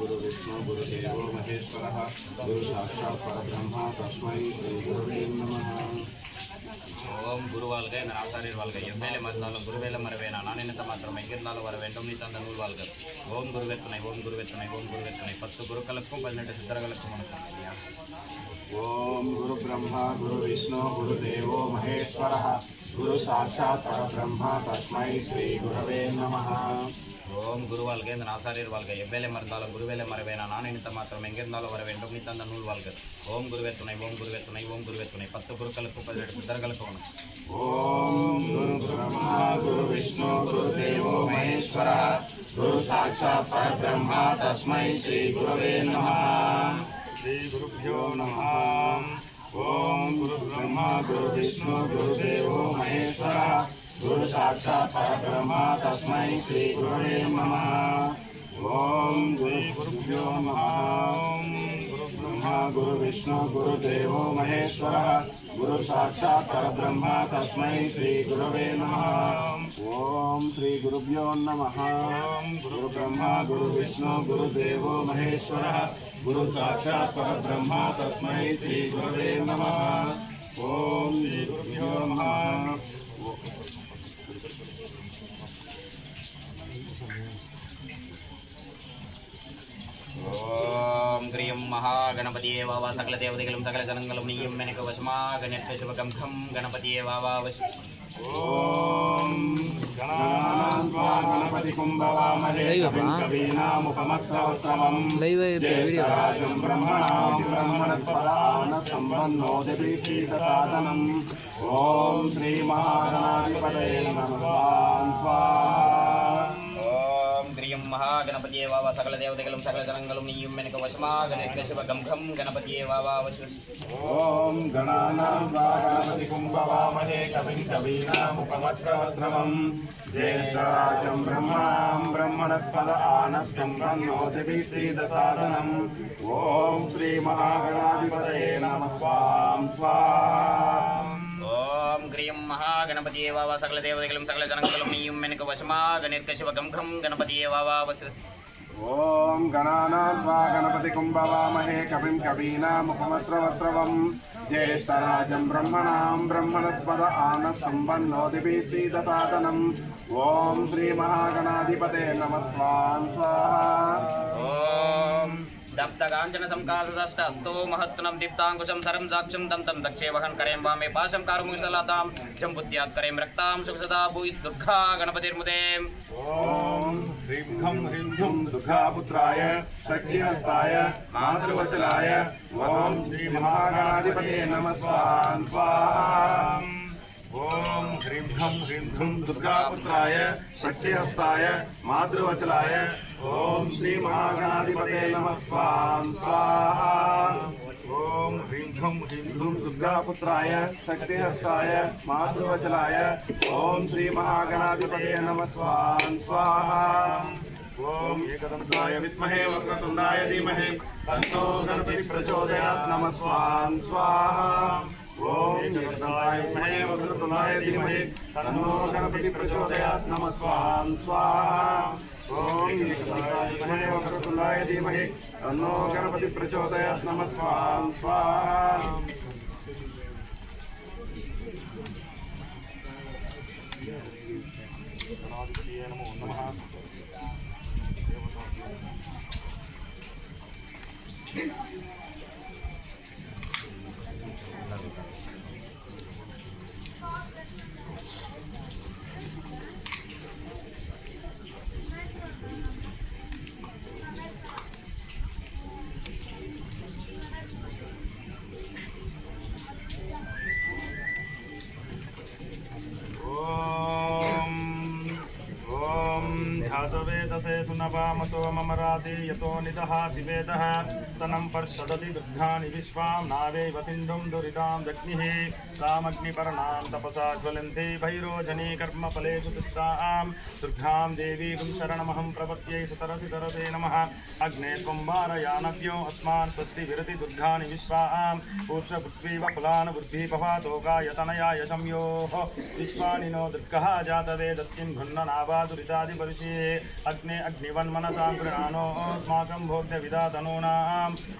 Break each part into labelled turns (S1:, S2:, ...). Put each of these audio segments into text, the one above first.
S1: గురు విష్ణు గురుదేవో మహేశ్వర గురు సాక్షాత్ పరబ్రహ్మ తస్మై శ్రీ గురువే నమ
S2: ఓం గురువాల్గా இந்த ஆசாரியர் வாழ்க எவ்வேலை மறுந்தாலும் குருவேல மறவேனா நான் நினைத்த மாத்திரம் எங்கிருந்தாலும் வர வேண்டும் நீ தந்த நூல் வாழ்க ஓம் குருவேத்தனை ஓம் குருவேத்தனை ஓம் குருவேத்தனை பத்து குருக்களுக்கும் பதினெட்டு சித்தர்களுக்கும் வணக்கம் ஐயா
S1: ஓம் குரு பிரம்மா குரு விஷ்ணு குரு தேவோ மகேஸ்வர గురు సాక్షాత్ పరబ్రహ్మ తస్మై శ్రీ గురవే నమ
S2: ఓం குருவாழ்க இந்த நாசாரியர் வாழ்க எவ்வேலை மறந்தாலும் குருவேலை மறவேனா நான் நினைத்த மாத்திரம் எங்கிருந்தாலும் வர வேண்டும் நீ தந்த நூல் வாழ்க ஓம் குருவே துணை ஓம் குருவே துணை ஓம் குருவே துணை பத்து குருக்களுக்கு பதினெட்டு புத்தர்களுக்கு
S1: வணக்கம் ஓம் குரு பிரம்மா குரு விஷ்ணு குரு தேவோ மகேஸ்வரா குரு சாட்சாத் பரபிரம்மா தஸ்மை ஸ்ரீ குருவே நம ஸ்ரீ குருபியோ நம ఓం గురు బ్రహ్మ గురు విష్ణు గురు దేవో మహేశ్వర గురు సాక్షాత్ పరబ్రహ్మ తస్మై శ్రీ గురువే నమ ఓం జై గురుభ్యో నమ ब्रह्मा गुरुविष्णु गुरुदेवो महेश्वरः गुरुसाक्षात् परब्रह्म तस्मै श्रीगुरवे नमः गुरु श्रीगुरुभ्यो नमः विष्णु गुरुविष्णु गुरुदेवो महेश्वरः गुरुसाक्षात् परब्रह्म तस्मै श्रीगुरवे नमः श्री गुरुभ्यो नमः
S2: ఓం హ్రీం మహాగణపతియే వావా సకల దేవతగలం సకల గణంగలం నీయం వెనక వశమా గణపతి శివగం ఖం గణపతియే వావా వశ
S1: ఓం గణపతి కుంభవామలే కవీనాముపమక్షవసమం రాజం బ్రహ్మణాం బ్రహ్మణస్వరాన
S2: మహాగణపతియే వావ సకల దేవతగలం సకల జనంగలం నీయం వెనుక వశమా గణేక శివ గం ఘం గణపతియే వావ వశు
S1: ఓం గణానాం వా గణపతి కుంభవామహే కవిం కవీనాముపమస్రవస్రవం జ్యేష్ఠరాజం బ్రహ్మణాం బ్రహ్మణస్పద ఆనశ్యం బ్రహ్మోదిభిశ్రీదసాదనం ఓం శ్రీ మహాగణాధిపతయే నమ స్వాం స్వాహ
S2: గ్రీం మహాగణపతి ఏవావ సకల దేవతలం సకల జనకలం నీయం మెనక వశమా గణిర్కశివ గంఘం గణపతి ఏవావ వశిరసి
S1: ఓం గణానాద్వా గణపతి కుంభవామహే కవిం కవీనాముఖమత్రవత్రవం జ్యేష్ఠరాజం బ్రహ్మణాం బ్రహ్మణస్పద ఆన సంవన్నోదిభి సీతసాదనం ఓం శ్రీ మహాగణాధిపతే నమ స్వాహా
S2: दग्धकाञ्चनसंकालदष्टस्तो महत्तनं दीप्ताङ्कुशं सरम साक्षम दन्तं दक्षे वहन करें वामे पाशं जम बुद्धिया करें रक्तां सदा भूयि दुर्गा गणपतिर्मुदे
S1: ॐ ह्रीं खं ओम खं दुर्गापुत्राय नमः स्वाहा स्वाहा ओम ह्रीं ह्रं ह्रीं ह्रूं दुर्गापुत्राय शक्तिहस्ताय मातृवचलाय ओम श्री महागणाधिपते नमः स्वाम स्वाहा ओम ह्रीं ह्रं ह्रीं ह्रूं दुर्गापुत्राय शक्तिहस्ताय मातृवचलाय ओम श्री महागणाधिपते नमः स्वाम स्वाहा ओम एकदंताय विद्महे वक्रतुंडाय धीमहि तन्नो गणपति प्रचोदयात् नमः स्वाम स्वाहा ओम जगदाय महे वक्रतुलाय धीमहि गणपति प्रचोदयात् नमः स्वाहां स्वाहा ओम वक्रतुलाय धीमहि तन्नो गणपति प्रचोदयात् नमः स्वाहां स्वाहा से सुनवाम वामसो ममरादे यतो निदः दिवेदः सनं पर्षदति वृद्धानि विश्वां नावेव सिन्धुं दुरितां दग्निः तामग्निपर्णां तपसा ज्वलन्ति भैरोजनी कर्मफलेषु तिष्ठां दुर्गां देवीं शरणमहं प्रपत्यै सुतरसि तरसे नमः अग्ने त्वं वारयानव्यो अस्मान् स्वस्तिविरति दुर्गानि विश्वां पूर्षपृथ्वीव कुलान् बुद्धिः भवातोकायतनयाय संयोः विश्वानि नो दुर्गः जातवेदस्मिन् घुन्ननावादुरितादिपरिषे अग्ने अग्ने अग्निवन्मनसां गृहाणोऽस्माकं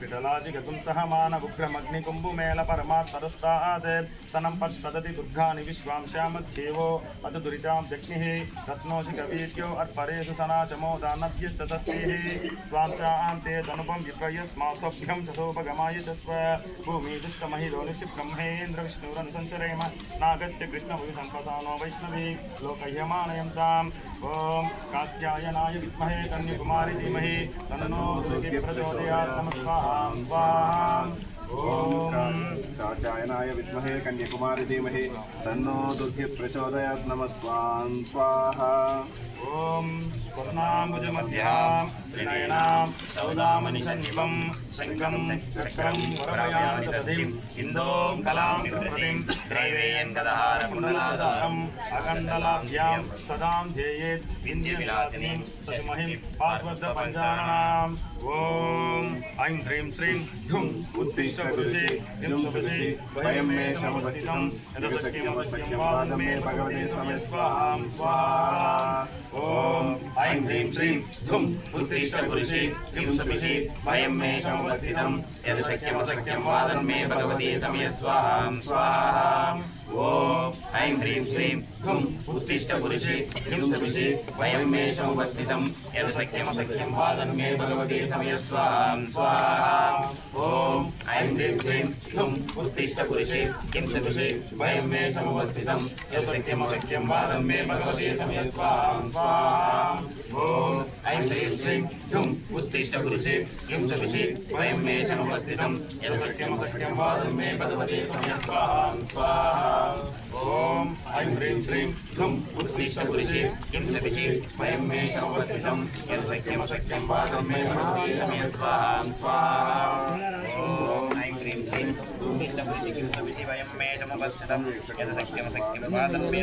S1: विठलाजिगतुं सह पत्पदति दुर्गानि अत दुरितां जग्निः रत्नोऽसि कवीर्यो अर्परेषु सनाचमो दानव्यश्च तस्तीः स्वांशां ते तनुपं विप्रयस्मासभ्यं तथोपगमाय तस्व ब्रह्मेन्द्रविष्णुरनुसञ्चरेम नागस्य कृष्णभुवि वैष्णवी लोकह्यमानयं ॐ कात्यायना कृष्णाय विद्महे कन्याकुमारी धीमहि तन्नो दुर्गे प्रचोदयात् नमः स्वाहा ओम चायनाय विद्महे कन्याकुमारी धीमहि तन्नो दुर्गे प्रचोदयात् नमः स्वाहा ఓం స్వర్ణాంబుజమధ్యాం త్రినయనాం సౌదామనిషన్నిపం శంఖం చక్రం వరమయాధిం ఇందోం కలాం ప్రతిం త్రైవేయం కదహార కుండలాధారం అఖండలాభ్యాం సదాం ధ్యేయేత్ వింధ్యవిలాసినీం సతిమహిం పార్వత పంచారణాం ఓం ఐం హ్రీం శ్రీం ధుం ఉద్దిష్ట కృషి కృషి వయం మే సమపతితం యథశక్తిమవశ్యం వాదం మే భగవతే సమయ స్వాహం స్వాహా ओम ऐं ह्रीं श्रीं धुं बुद्धिश्च किं समिषे वयं मे समुपस्थितं यद् शक्यमशक्यं वादन्मे भगवते समयस्वाहां स्वाहा ॐ ఐం హ్రీం శ్రీం గుం ఉత్తిష్ట పురుషి హిం సమిషి వయం మే సముపస్థితం యద్ సఖ్యం అసఖ్యం వాదన్ మే భగవతే సమయస్వాం స్వాహా ఓం ఐం హ్రీం శ్రీం గుం ఉత్తిష్ట పురుషి హిం సమిషి వయం మే సముపస్థితం యద్ సఖ్యం అసఖ్యం వాదన్ మే భగవతే సమయస్వాం స్వాహా ఓం ఐం హ్రీం శ్రీం గుం ఉత్తిష్ట పురుషి హిం సమిషి వయం మే సముపస్థితం యద్ సఖ్యం అసఖ్యం వాదన్ మే భగవతే సమయస్వాం స్వాహా ఓం ఓం ఐం హ్రీం శ్రీం ఘం ఉత్తిష్ట పురుషే కిం సతిషి స్వయం మే సంవత్సితం యత్ సఖ్యం సఖ్యం వాదం మే మనోజమే స్వాహం స్వాహం ఓం ఐం హ్రీం శ్రీం ఉత్తిష్ట పురుషే కిం సతిషి వయం మే సముపస్థితం యత్ సఖ్యం సఖ్యం వాదం మే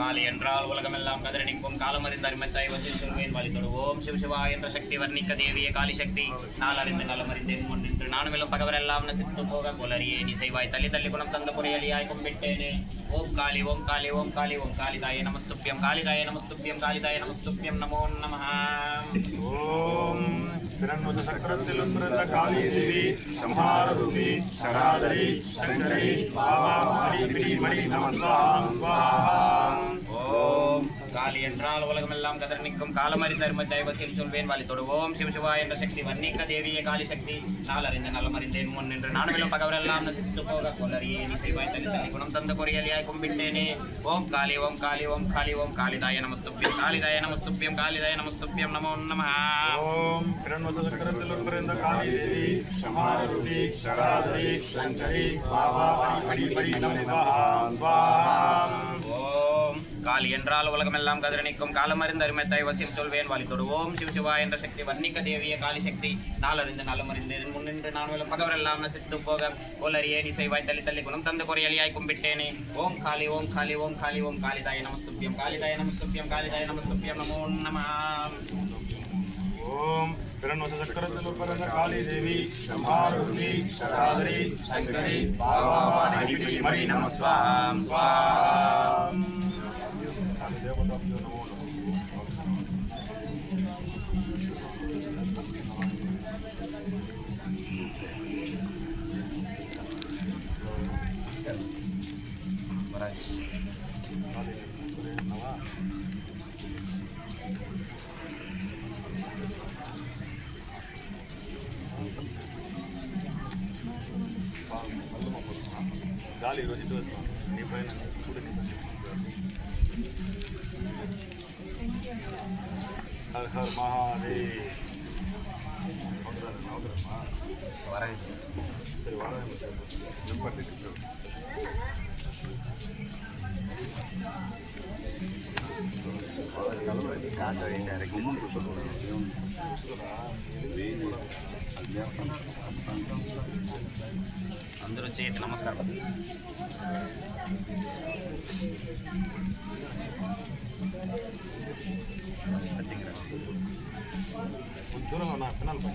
S2: காலை என்றால் உலகமெல்லாம் கதிர நிற்கும் காலம் அறிந்த அருமத்தாய் வசித்துவேன் சிவ தொடுவோம் சிவசிவா என்ற சக்தி வர்ணிக்க தேவிய காளி சக்தி நாள் அறிந்து நலம் அறிந்தேன் முன் நின்று நானும் இளம் பகவரெல்லாம் நசித்து போக போலறியே நீ செய்வாய் தள்ளி தள்ளி குணம் தந்த புரியலியாய் கும்பிட்டேனே ஓம் காளி ஓம் காளி ஓம் காளி ஓம் காளிதாய நமஸ்துப்பியம் காளிதாய நமஸ்துப்பியம் காளிதாய நமஸ்துப்பியம் நமோ நம
S1: ஓம் சக்கரத்திலும் பிறந்த காளிதேவி சம்ஹாரூபி சராதரி சங்கரை பாபா மணி மணி நமஸ்தாம்
S2: ஓம் காளி என்றால் உலகமெல்லாம் கதர் நிற்கும் காலமறி தர்ம தெய்வசில் சொல்வேன் வாலி தொடுவோம் சிவசிவா என்ற சக்தி வர்ணிக்க தேவிய காளி சக்தி நாளறிந்த நலமறிந்தேன் முன் என்று நானும் பகவரெல்லாம் நசித்து போக கொள்ளறியே நீ செய்வாய் தனி குணம் தந்த பொறியலியாய் கும்பிட்டேனே ஓம் காளி ஓம் காளி ஓம் காலி ஓம் காளிதாய நமஸ்துப்பியம் காளிதாய நமஸ்துப்பியம் காளிதாய நமஸ்துப்பியம் நமோ நம
S1: ஓம் கிரண்வசகரத்திலிருந்த காளி தேவி சமாரூபி சராதரி சஞ்சரி பாபா படி படி நமஸ்வாஹா
S2: காலி என்றால் உலகமெல்லாம் கதிரணிக்கும் அருமை தாய் வசியம் சொல்வேன் வாலி தொடுவோம் சிவ சிவா என்ற சக்தி வர்ணிக்க தேவிய காலி சக்தி நாளறிந்து நலமறிந்து முன்னின்று நான் உள்ள எல்லாம் நசித்து போக ஒலறியே இசைவாய் தள்ளி தள்ளி குணம் தந்து குறையலியாய் கும்பிட்டேனே ஓம் காலி ஓம் காலி ஓம் காலி ஓம் காளிதாய நமஸ்துப்பியம் காளிதாய நமஸ்துப்பியம் தாய நமஸ்துப்பியம் நமோ நம
S1: ஓம் காளி தேவி சம்ஹாரோஸ்மி ఫస్ట్
S2: వస్తాం నీ పైన కూడా హర్ హర్ మహాదేవ్ అవుతారు అవుతారమ్మా వారాయి சரி வாராய் நம்பர் காற்று டேரக்ட் అందరూ చేయండి నమస్కారం దూరంగా ఉన్నారు పిల్లల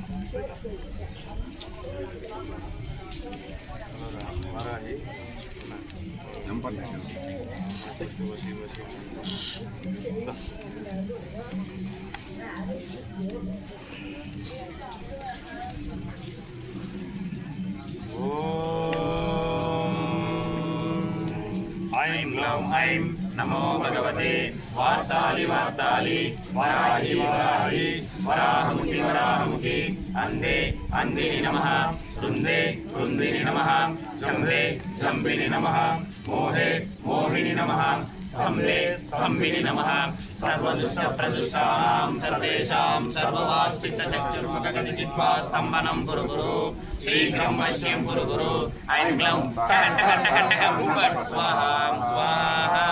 S1: పైన వారాహి ఐం గ్లౌం ఐం నమో భగవతే వార్తాలి వార్తాలి వరాహి వరాహి వరాహముఖి వరాహముఖి అందే అందిని నమ వృందే వృందిని నమ జంభే జంభిని నమ మోహే మోహిని నమ స్తంభే స్తంభిని నమ सर्वदुष्टप्रदुष्टानां सर्वेषां सर्ववाक्चित्तचक्षुर्मुखगतिजिह्वा स्तम्भनं गुरु गुरु शीघ्रं वश्यं गुरु गुरु ऐं ग्लौं कण्ठकण्ठकण्ठकं स्वाहा स्वाहा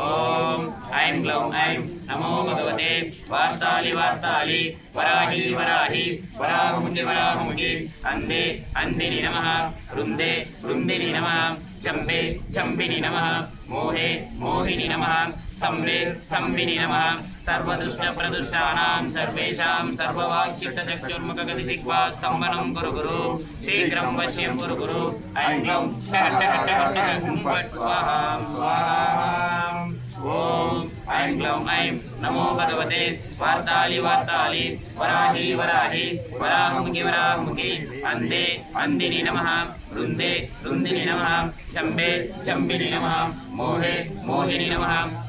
S1: ॐ ऐं ग्लौं ऐं नमो भगवते वार्तालि वार्तालि वराहि वराहि वराहुमुखि वराहुमुखि अन्धे अन्धिनि नमः वृन्दे वृन्दिनि नमः जम्बे जम्बिनि नमः మోహే మోహిని నమ స్తంభే స్తంభిని నమ సర్వదుష్ట ప్రదుష్టానాం సర్వేషాం సర్వవాక్చిట్టచక్షుర్ముఖగతి దిగ్వా స్తంభనం గురు గురు శీఘ్రం వశ్యం గురు గురు ఐంగ్లం ఫట్ స్వాహాం స్వాహాం ఓం ఐం గ్లౌం ఐం నమో భగవతే వార్తాలి వార్తాలి వరాహి వరాహి వరాహముఖి వరాహముఖి అందే అందిని నమః వృందే వృందిని నమ చంబే చంబిని నమ మోహే మోహిని నమ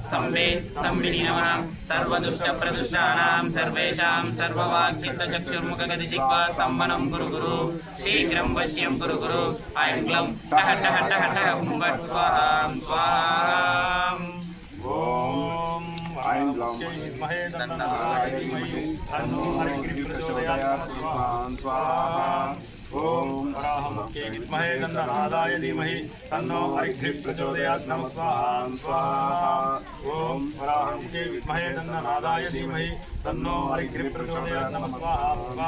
S1: స్తంభే స్తంభిని నమ సర్వదుష్ట ప్రదుష్టానాం సర్వేషాం సర్వవాక్చిత్తచక్షుర్ముఖగతి జిగ్వా స్తంభనం గురు గురు శీఘ్రం వశ్యం గురు గురు ఐం గ్లం టహ టహ టహ టహ కుంభట్ స్వాహాం స్వాహాం ఓం ఐం గ్లం మహేదండనాయ ధీమహి తన్నో ॐ वराहमुख्ये विद्महे नन्दनादाय धीमहि तन्नो हरिः प्रचोदयात् नमः स्वाहा स्वाहा ॐ वराहमुख्ये विद्महे नमः स्वाहा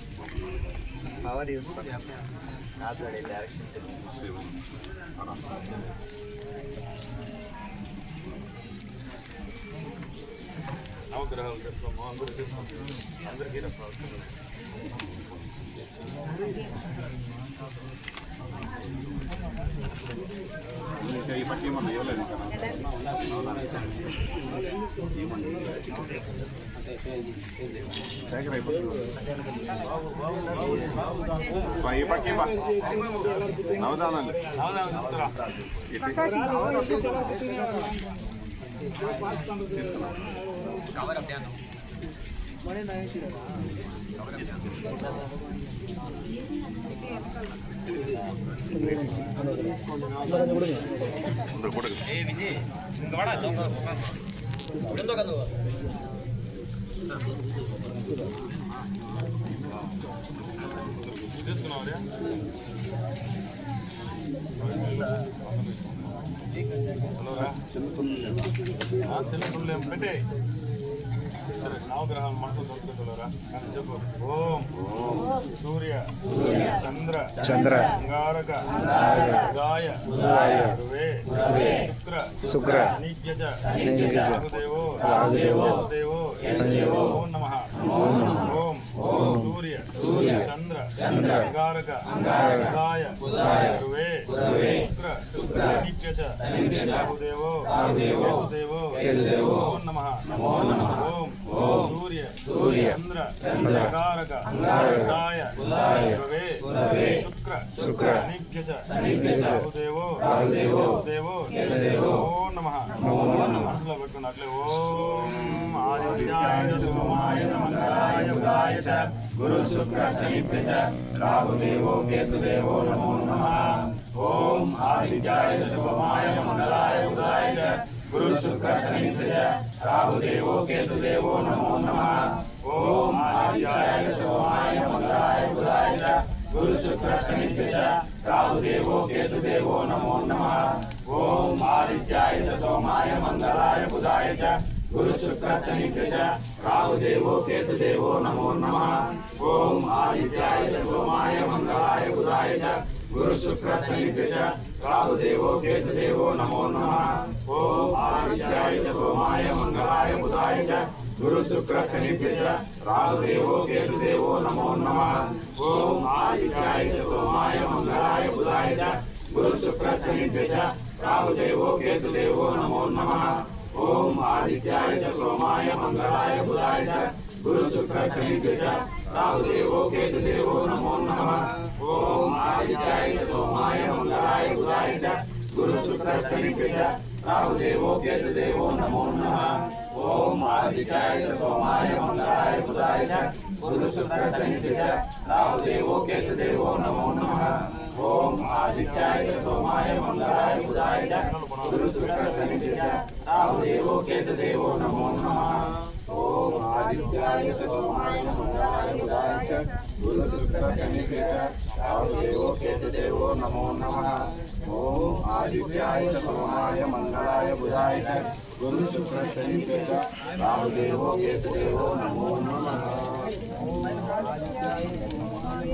S1: பவர் யூஸ் பண்ணேன் காத்தோடைய டேரக்ஷன் தெரியும் நவகிரகாలు చెప్తాము అందరికీ అందరికీ ఈ బట్టి ఏమన్నా ఇవ్వలేదు ఏమన్నా నవదానండి కవర్ అప్ ధ్యానం बड़े नए थे ഏ വിജയ് വാടാ ഇവിടെ എന്തോ കണ്ടോ చిన్నపిల్లలేం పెట్టే సరే నవగ్రహాలు మనసు దొరుకుతులరా అని చెప్పు ఓం సూర్య చంద్ర చంద్ర అంగారక ఉదాయ ఉదాయ శుక్ర శుక్ర నిత్యజ రాహుదేవో రాహుదేవో ఓం సూర్య చంద్ర అంగారక అంగారకాయ గురువే శుక్ర శుక్ర నిత్యచ రాహుదేవో రాహుదేవో ఓం నమః ఓం సూర్య సూర్య చంద్ర అంగారక అంగారకాయ గురువే శుక్ర శుక్ర నిత్యచ రాహుదేవో రాహుదేవో దేవో गुरुशुक्रशनिभ्य च राहुदेवो केतुदेवो नमो नमः ओम आदित्याय शुभमाय मङ्गलाय बुधाय च गुरुशुक्रशनिभ्य च राहुदेवो केतुदेवो नमो नमः ॐ आदित्याय च शुभमाय मङ्गलाय बुधाय च गुरुशुक्रशनिभ्य च राहुदेवो केतुदेवो नमो नमः ॐ आदित्याय च सोमाय मङ्गलाय बुधाय च గురు శుక్ర శని గజ రాహుదేవో కేతుదేవో నమో నమ ఓం ఆదిత్యాయ సోమాయ మంగళాయ బుధాయ చ గురు శుక్ర శని గజ రాహుదేవో కేతుదేవో నమో నమ ఓం ఆదిత్యాయ సోమాయ మంగళాయ బుధాయ చ గురు శుక్ర శని గజ రాహుదేవో కేతుదేవో నమో నమ ఓం ఆదిత్యాయ సోమాయ రాహుదేవో కేతుదేవో నమో నమ ओम आदित्याय च सोमाय मंगलाय बुधाय च गुरु शुक्र शनिभ्य च राहुदेवो देवो नमो नमः ओम आदित्याय च सोमाय मंगलाय बुधाय च गुरु शुक्र शनिभ्य च राहुदेवो देवो नमो नमः ओम आदित्याय च सोमाय मंगलाय बुधाय च गुरु शुक्र शनिभ्य च राहुदेवो देवो नमो नमः ओम आदित्याय सोमाय मंगलाय बुधाय च गुरु शुक्र शनिभ्य च वासुदेवो केतदेवो नमो नमः ॐ आदित्याय सोमाय मंगलाय बुधाय च गुरुशुक्रकनिकेता वासुदेवो केतदेवो नमो नमः ॐ आदित्याय सोमाय मंगलाय बुधाय च गुरुशुक्रकनिकेता वासुदेवो केतदेवो नमो नमः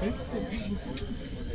S2: Thank you.